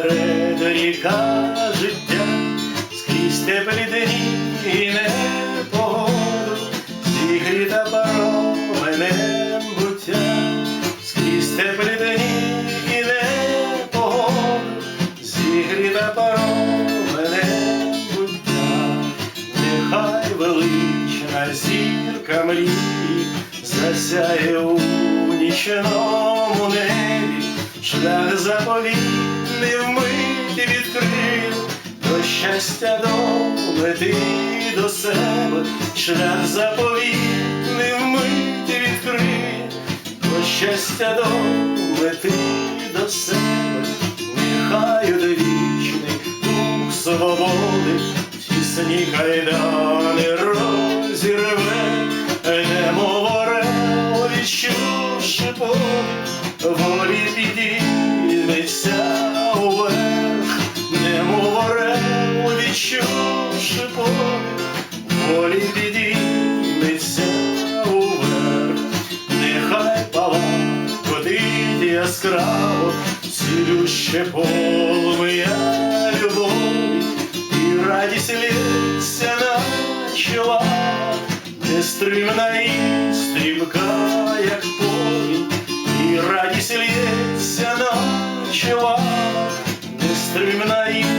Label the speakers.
Speaker 1: ріка життя, скрізь теплі дні і непогоду, зігріта пароменем буття, скрізь теплі дні і непогоду, зігріта пароменем буття, нехай велична зірка мрії засяє у нічному небі, шлях заповітний вмить відкрив, до щастя до мети до себе, шлях заповітний вмить відкрив, до щастя до мети до себе, нехай одвічний дух свободи, тісні кайдани розірве, немов орел, відчувши подих, волі підійметься яскраво, цілюще полум'я любові, і радість лється на чола, нестримна і стрімка, як повінь, і радість лється на чола, нестримна і